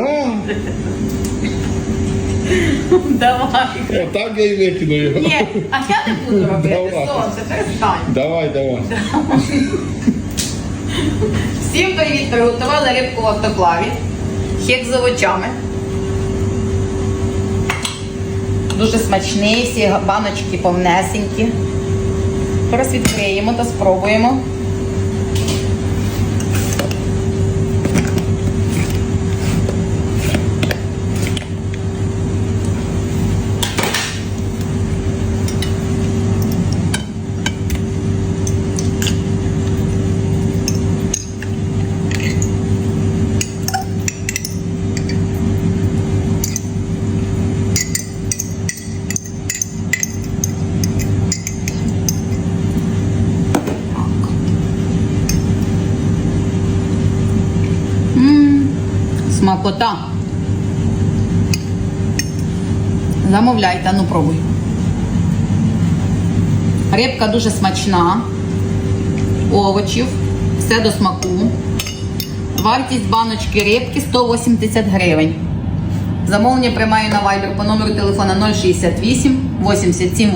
Давай. Отак я й викину його. Ні, а я не буду робити. Давай. Сонце, перестань. Давай, давай. Всім привіт! Приготували рибку в автоклаві. Хек з овочами. Дуже смачний, всі баночки повнесенькі. Зараз відкриємо та спробуємо. Смакота. Замовляйте, ну пробуй. Рибка дуже смачна, овочів, все до смаку. Вартість баночки рибки 180 гривень. Замовлення приймаю на Viber по номеру телефона 068 87